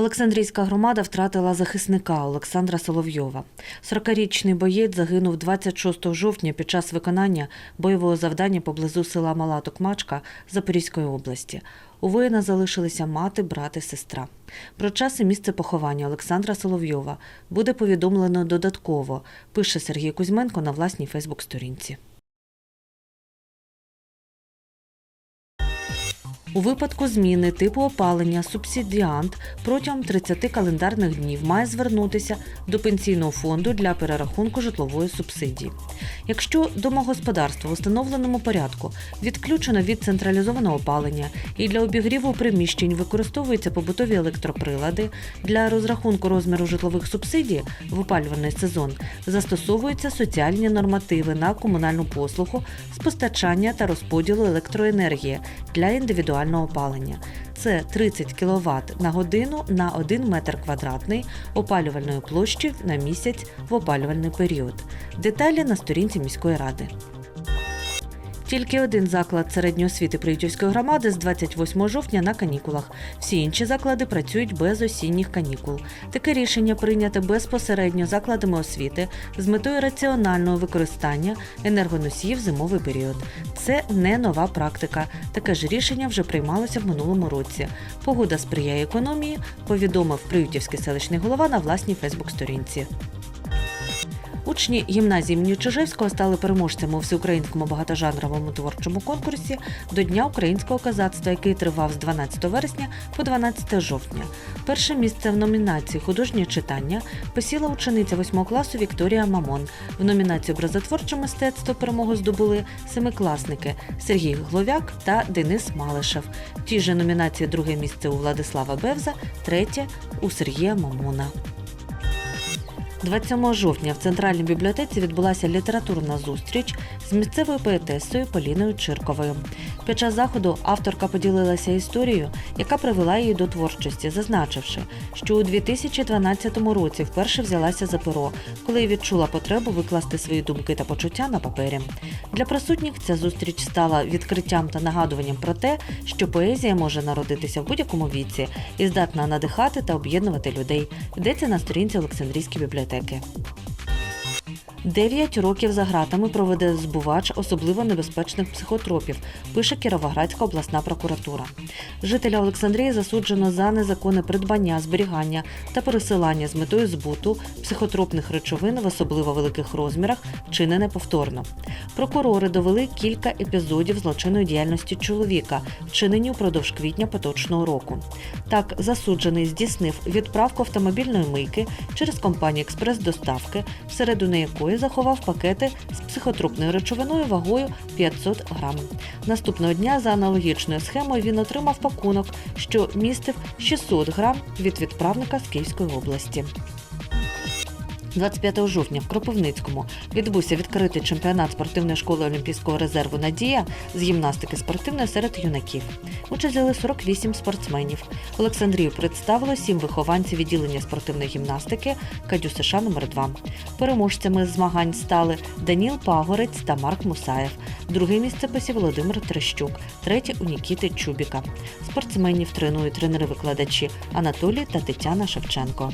Олександрійська громада втратила захисника Олександра Соловйова. 40-річний боєць загинув 26 жовтня під час виконання бойового завдання поблизу села Мала Токмачка Запорізької області. У воїна залишилися мати, брат і сестра. Про час і місце поховання Олександра Соловйова буде повідомлено додатково, пише Сергій Кузьменко на власній Фейсбук-сторінці. У випадку зміни типу опалення субсидіант протягом 30 календарних днів має звернутися до пенсійного фонду для перерахунку житлової субсидії. Якщо домогосподарство в установленому порядку відключено від централізованого опалення і для обігріву приміщень використовуються побутові електроприлади, для розрахунку розміру житлових субсидій в опалювальний сезон застосовуються соціальні нормативи на комунальну послугу з постачання та розподілу електроенергії для індивідуального опалення. Це 30 кВт на годину на 1 метр квадратний опалювальної площі на місяць в опалювальний період. Деталі на сторінці міської ради. Тільки один заклад середньої освіти Приютівської громади з 28 жовтня на канікулах. Всі інші заклади працюють без осінніх канікул. Таке рішення прийнято безпосередньо закладами освіти з метою раціонального використання енергоносіїв зимовий період. Це не нова практика. Таке ж рішення вже приймалося в минулому році. Погода сприяє економії, повідомив Приютівський селищний голова на власній Фейсбук-сторінці. Учні гімназії імені Чижевського стали переможцями у всеукраїнському багатожанровому творчому конкурсі до Дня українського козацтва, який тривав з 12 вересня по 12 жовтня. Перше місце в номінації Художнє читання посіла учениця 8 класу Вікторія Мамон. В номінації Образотворче мистецтво перемогу здобули семикласники Сергій Гловяк та Денис Малишев. В тій же номінації друге місце у Владислава Бевза, третє у Сергія Мамона. 27 жовтня в центральній бібліотеці відбулася літературна зустріч з місцевою поетесою Поліною Чирковою. Під час заходу авторка поділилася історією, яка привела її до творчості, зазначивши, що у 2012 році вперше взялася за перо, коли відчула потребу викласти свої думки та почуття на папері. Для присутніх ця зустріч стала відкриттям та нагадуванням про те, що поезія може народитися в будь-якому віці і здатна надихати та об'єднувати людей. Йдеться на сторінці Олександрійської бібліотеки. Дев'ять років за гратами проведе збувач особливо небезпечних психотропів, пише Кіровоградська обласна прокуратура. Жителя Олександрії засуджено за незаконне придбання, зберігання та пересилання з метою збуту психотропних речовин в особливо великих розмірах, вчинене повторно. Прокурори довели кілька епізодів злочинної діяльності чоловіка, вчинені упродовж квітня поточного року. Так, засуджений здійснив відправку автомобільної мийки через компанію експрес-доставки, всередину якої заховав пакети з психотропною речовиною вагою 500 грам. Наступного дня за аналогічною схемою він отримав пакунок, що містив 600 грам від відправника з Київської області. 25 жовтня в Кропивницькому відбувся відкритий чемпіонат спортивної школи Олімпійського резерву Надія з гімнастики спортивної серед юнаків. Участь взяли 48 спортсменів. Олександрію представило сім вихованців відділення спортивної гімнастики Кадю США номер 2 Переможцями змагань стали Даніл Пагорець та Марк Мусаєв. Друге місце посів Володимир Трещук, третє у Нікіти Чубіка. Спортсменів тренують тренери-викладачі Анатолій та Тетяна Шевченко.